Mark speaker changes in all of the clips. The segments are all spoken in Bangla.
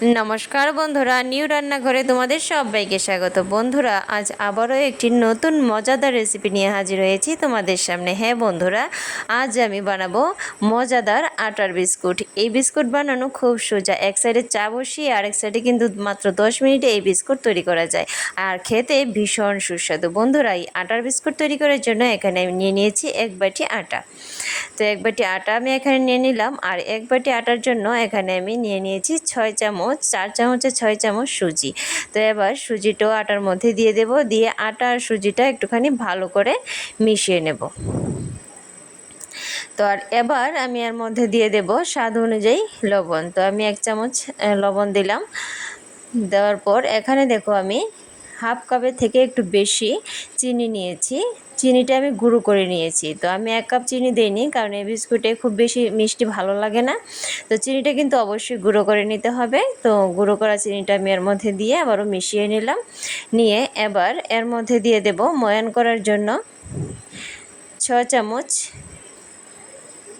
Speaker 1: নমস্কার বন্ধুরা, নিউ রান্নাঘরে তোমাদের সবাইকে স্বাগত। বন্ধুরা, আজ আবারও একটি নতুন মজাদার রেসিপি নিয়ে হাজির হয়েছি তোমাদের সামনে। হ্যাঁ বন্ধুরা, আজ আমি বানাবো মজাদার আটার বিস্কুট। এই বিস্কুট বানানো খুব সোজা। এক সাইডে চা বসিয়ে আর এক সাইডে কিন্তু মাত্র দশ মিনিটে এই বিস্কুট তৈরি করা যায়। আর খেতে ভীষণ সুস্বাদু। বন্ধুরা, এই আটার বিস্কুট তৈরি করার জন্য এখানে আমি নিয়ে নিয়েছি এক বাটি আটা। তো এক বাটি আটা আমি এখানে নিয়ে নিলাম। আর এক বাটি আটার জন্য এখানে আমি নিয়ে নিয়েছি ছয় চামচ চার চামচে ছয় চামচ সুজি। তো এবার সুজিটাও আটার মধ্যে দিয়ে দেব, দিয়ে আটা আর সুজিটা একটুখানি ভালো করে মিশিয়ে নেব। তো আর এবার আমি এর মধ্যে দিয়ে দেব স্বাদ অনুযায়ী লবণ। তো আমি এক চামচ লবণ দিলাম। দেওয়ার পর এখানে দেখো আমি হাফ কাপের থেকে একটু বেশি চিনি নিয়েছি। চিনিটা আমি গুঁড়ো করে নিয়েছি। তো আমি এক কাপ চিনি দিইনি কারণ এই বিস্কুটে খুব বেশি মিষ্টি ভালো লাগে না। তো চিনিটা কিন্তু অবশ্যই গুঁড়ো করে নিতে হবে। তো গুঁড়ো করা চিনিটা আমি এর মধ্যে দিয়ে আবারও মিশিয়ে নিলাম। নিয়ে এবার এর মধ্যে দিয়ে দেব ময়ান করার জন্য ছ চামচ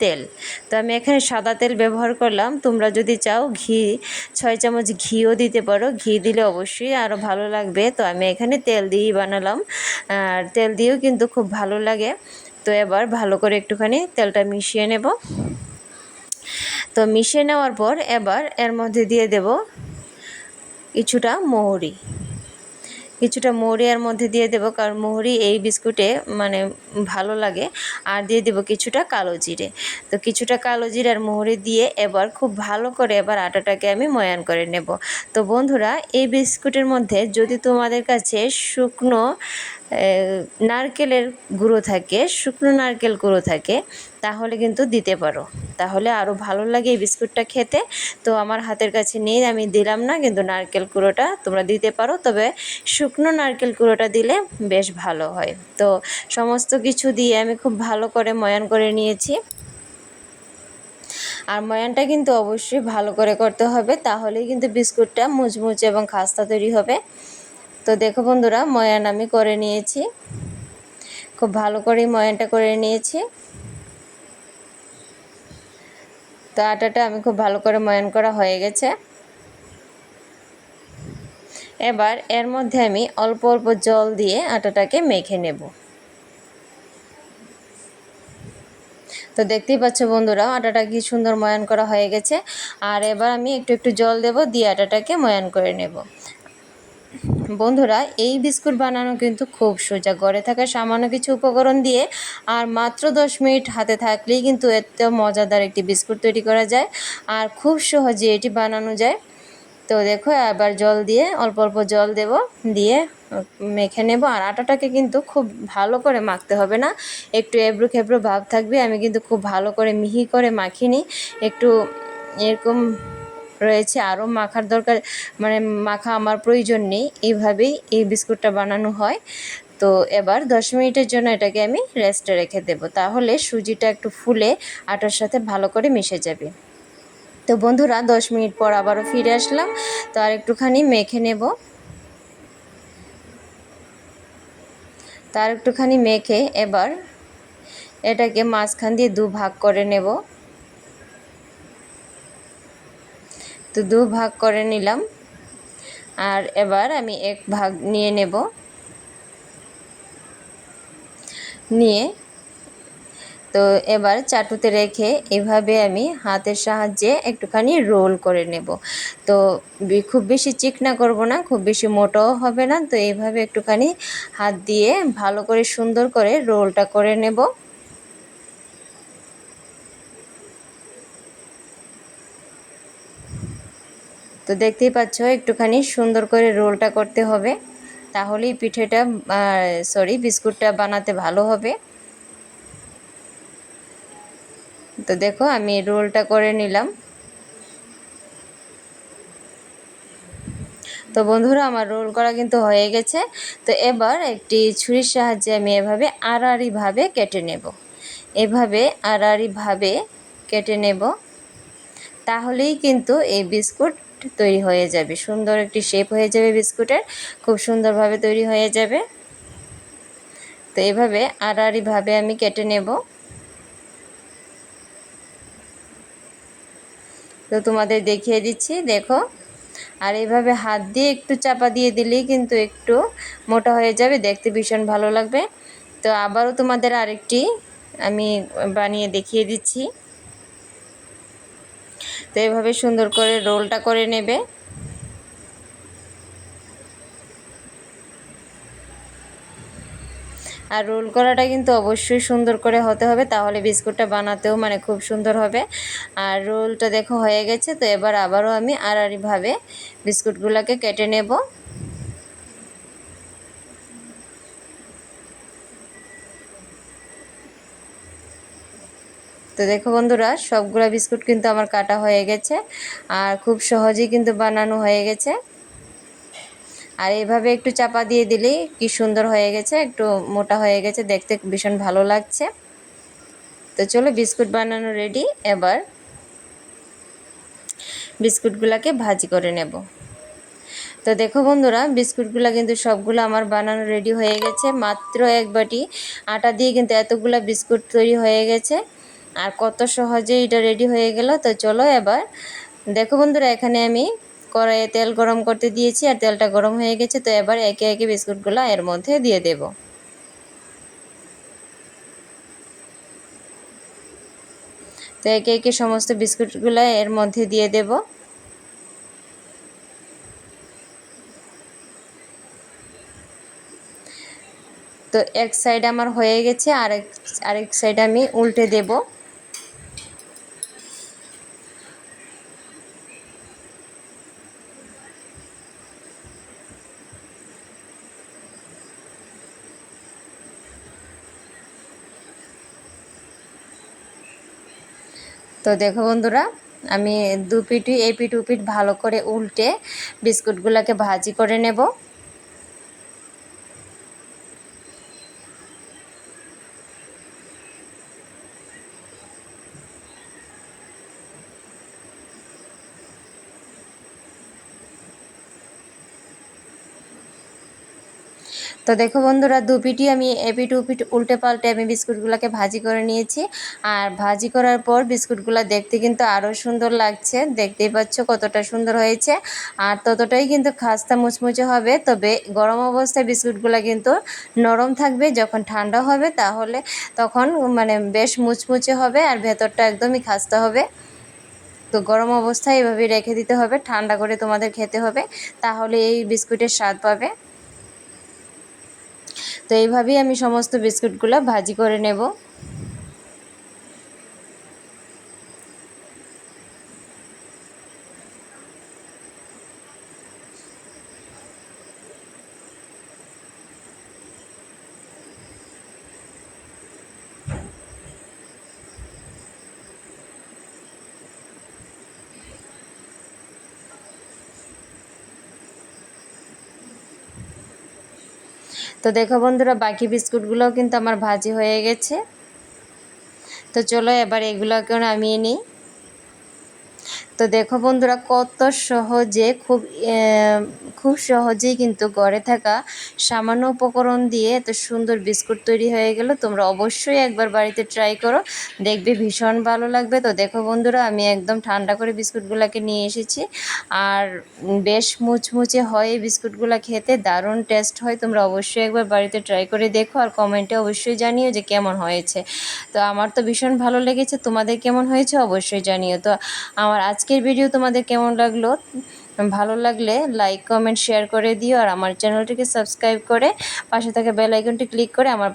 Speaker 1: তেল। তো আমি এখানে সাদা তেল ব্যবহার করলাম। তোমরা যদি চাও ঘি, ছয় চামচ ঘিও দিতে পারো। ঘি দিলে অবশ্যই আরও ভালো লাগবে। তো আমি এখানে তেল দিয়েই বানালাম। আর তেল দিয়েও কিন্তু খুব ভালো লাগে। তো এবার ভালো করে একটুখানি তেলটা মিশিয়ে নেব। তো মিশিয়ে নেওয়ার পর এবার এর মধ্যে দিয়ে দেব কিছুটা মৌরি। কিছুটা মৌরি এর মধ্যে দিয়ে দেবো, কারণ মৌরি এই বিস্কুটে মানে ভালো লাগে। আর দিয়ে দেবো কিছুটা কালো জিরে। তো কিছুটা কালো জিরে আর মৌরি দিয়ে এবার খুব ভালো করে এবার আটাটাকে আমি ময়ান করে নেব। তো বন্ধুরা, এই বিস্কুটের মধ্যে যদি তোমাদের কাছে শুকনো নারকেলের গুঁড়ো থাকে, শুকনো নারকেল গুঁড়ো থাকে, তাহলে কিন্তু দিতে পারো। তাহলে আরও ভালো লাগে এই বিস্কুটটা খেতে। তো আমার হাতের কাছে নেই, আমি দিলাম না, কিন্তু নারকেল কুড়োটা তোমরা দিতে পারো। তবে শুকনো নারকেল কুড়োটা দিলে বেশ ভালো হয়। তো সমস্ত কিছু দিয়ে আমি খুব ভালো করে ময়ান করে নিয়েছি। আর ময়ানটা কিন্তু অবশ্যই ভালো করে করতে হবে, তাহলেই কিন্তু বিস্কুটটা মুচমুচে এবং খাস্তা তৈরি হবে। তো দেখো বন্ধুরা, ময়ান আমি করে নিয়েছি। খুব ভালো করেই ময়ানটা করে নিয়েছি। তো আটাটা আমি খুব ভালো করে ময়ান করা হয়ে গেছে। এবার এর মধ্যে আমি অল্প অল্প জল দিয়ে আটাটাকে মেখে নেব। তো দেখতেই পাচ্ছ বন্ধুরা, আটাটা কি সুন্দর ময়ান করা হয়ে গেছে। আর এবার আমি একটু একটু জল দেব, দিয়ে আটাটাকে ময়ান করে নেব। বন্ধুরা, এই বিস্কুট বানানো কিন্তু খুব সোজা। ঘরে থাকা সামান্য কিছু উপকরণ দিয়ে আর মাত্র দশ মিনিট হাতে থাকলেই কিন্তু এত মজাদার একটি বিস্কুট তৈরি করা যায় আর খুব সহজে এটি বানানো যায়। তো দেখো, এবার জল দিয়ে, অল্প অল্প জল দেব, দিয়ে মেখে নেব। আর আটাটাকে কিন্তু খুব ভালো করে মাখতে হবে না। একটু এবড়ো খেবড়ো ভাব থাকবে। আমি কিন্তু খুব ভালো করে মিহি করে মাখিনি। একটু এরকম রয়েছে, আরও মাখার দরকার মানে মাখা আমার প্রয়োজন নেই, এইভাবেই এই বিস্কুটটা বানানো হয়। তো এবার দশ মিনিটের জন্য এটাকে আমি রেস্টে রেখে দেব। তাহলে সুজিটা একটু ফুলে আটার সাথে ভালো করে মিশে যাবে। তো বন্ধুরা, দশ মিনিট পর আবারও ফিরে আসলাম। তো আর একটুখানি মেখে নেব। তার একটুখানি মেখে এবার এটাকে মাঝখান দিয়ে দু ভাগ করে নেব। তো দু ভাগ করে নিলাম। আর এবার আমি এক ভাগ নিয়ে নেব। নিয়ে তো এবার চাটুতে রেখে এভাবে আমি হাতের সাহায্যে একটুখানি রোল করে নেব। তো খুব বেশি চিকনা করব না, খুব বেশি মোটাও হবে না। তো এইভাবে একটুখানি হাত দিয়ে ভালো করে সুন্দর করে রোলটা করে নেব। তো দেখতেই পাচ্ছ, একটুখানি সুন্দর করে রোলটা করতে হবে। তাহলেই পিঠেটা সরি বিস্কুটটা বানাতে ভালো হবে। তো দেখো, আমি রোলটা করে নিলাম। তো বন্ধুরা, আমার রোল করা কিন্তু হয়ে গেছে। তো এবার একটি ছুরির সাহায্যে আমি এভাবে আড়াআড়িভাবে কেটে নেব। এভাবে আড়াআড়িভাবে কেটে নেব। তাহলেই কিন্তু এই বিস্কুট তৈরি হয়ে যাবে। সুন্দর একটি শেপ হয়ে যাবে বিস্কুটের। খুব সুন্দরভাবে তৈরি হয়ে যাবে। তো এভাবে আড়াআড়িভাবে আমি কেটে নেব। তো তোমাদের দেখিয়ে দিচ্ছি, দেখো। আর এইভাবে হাত দিয়ে একটু চাপা দিয়ে দিলেই কিন্তু একটু মোটা হয়ে যাবে। দেখতে ভীষণ ভালো লাগবে। তো আবারও তোমাদের আরেকটি আমি বানিয়ে দেখিয়ে দিচ্ছি। তো এভাবে সুন্দর করে রোলটা করে নেবে। আর রোল করাটা কিন্তু অবশ্যই সুন্দর করে হতে হবে, তাহলে বিস্কুটটা বানাতেও মানে খুব সুন্দর হবে। আর রোলটা দেখো হয়ে গেছে, তো এবার আবারও আমি আড়াআড়িভাবে বিস্কুটগুলোকে কেটে নেব। তো দেখো বন্ধুরা, সবগুলা বিস্কুট কিন্তু আমার কাটা হয়ে গেছে আর খুব সহজেই কিন্তু বানানো হয়ে গেছে। আর এভাবে একটু চাপা দিয়ে দিলেই কি সুন্দর হয়ে গেছে, একটু মোটা হয়ে গেছে, দেখতে ভীষণ ভালো লাগছে। তো চলো বিস্কুট বানানো রেডি এবার বিস্কুটগুলোকে ভাজি করে নেব। তো দেখো বন্ধুরা, বিস্কুটগুলো কিন্তু সবগুলো আমার বানানো রেডি হয়ে গেছে, মাত্র এক বাটি। আটা দিয়ে কিন্তু এতগুলো বিস্কুট তৈরি হয়ে গেছে। আর কত সহজেই এটা রেডি হয়ে গেল, তো চলো এবার। দেখো বন্ধুরা, এখানে আমি কড়াইয়ে তেল গরম করতে দিয়েছি আর তেলটা গরম হয়ে গেছে, তো এবার একে একে বিস্কুটগুলো এর মধ্যে দিয়ে দেব। তো একে একে সমস্ত বিস্কুটগুলো এর মধ্যে দিয়ে দেব। তো এক সাইড আমার হয়ে গেছে, আরেক আরেক সাইড আমি উল্টে দেবো। তো দেখো বন্ধুরা, আমি দু পিটি এই পিঠ উপিট ভালো করে উল্টে বিস্কুটগুলোকে ভাজি করে নেব। তো দেখো বন্ধুরা, দু পিটি আমি এপিট উপিট উল্টে পাল্টে আমি বিস্কুটগুলোকে ভাজি করে নিয়েছি। আর ভাজি করার পর বিস্কুটগুলো দেখতে কিন্তু আরও সুন্দর লাগছে। দেখতেই পাচ্ছ কতটা সুন্দর হয়েছে। আর ততটাই কিন্তু খাস্তা মুচমুচে হবে, তবে গরম অবস্থায় বিস্কুটগুলো কিন্তু নরম থাকবে। যখন ঠান্ডা হবে তাহলে তখন মানে বেশ মুচমুচে হবে আর ভেতরটা একদমই খাস্তা হবে। তো গরম অবস্থায় এভাবে রেখে দিতে হবে। ঠান্ডা করে তোমাদের খেতে হবে। তাহলে এই বিস্কুটের স্বাদ পাবে। তো এইভাবেই আমি সমস্ত বিস্কুটগুলো ভাজি করে নেব। তো দেখো বন্ধুরা, বাকি বিস্কুটগুলোও কিন্তু আমার ভাজি হয়ে গেছে। তো চলো এবার এগুলোকেও নামিয়ে নিই। তো দেখো বন্ধুরা, কত সহজে খুব খুব সহজেই কিন্তু ঘরে থাকা সামান্য উপকরণ দিয়ে এত সুন্দর বিস্কুট তৈরি হয়ে গেল। তোমরা অবশ্যই একবার বাড়িতে ট্রাই করো, দেখবে ভীষণ ভালো লাগবে। তো দেখো বন্ধুরা, আমি একদম ঠান্ডা করে বিস্কুটগুলোকে নিয়ে এসেছি। আর বেশ মুচমুচে হয় এই বিস্কুটগুলো খেতে, দারুণ টেস্ট হয়। তোমরা অবশ্যই একবার বাড়িতে ট্রাই করে দেখো আর কমেন্টে অবশ্যই জানিও যে কেমন হয়েছে। তো আমার তো ভীষণ ভালো লেগেছে। তোমাদের কেমন হয়েছে অবশ্যই জানিও। তো আমার আজকের ভিডিও তোমাদের কেমন লাগল? ভালো লাগলে লাইক কমেন্ট শেয়ার করে দিও আর আমার চ্যানেলটিকে সাবস্ক্রাইব করে পাশে থাকা বেল আইকনটি ক্লিক করে আমার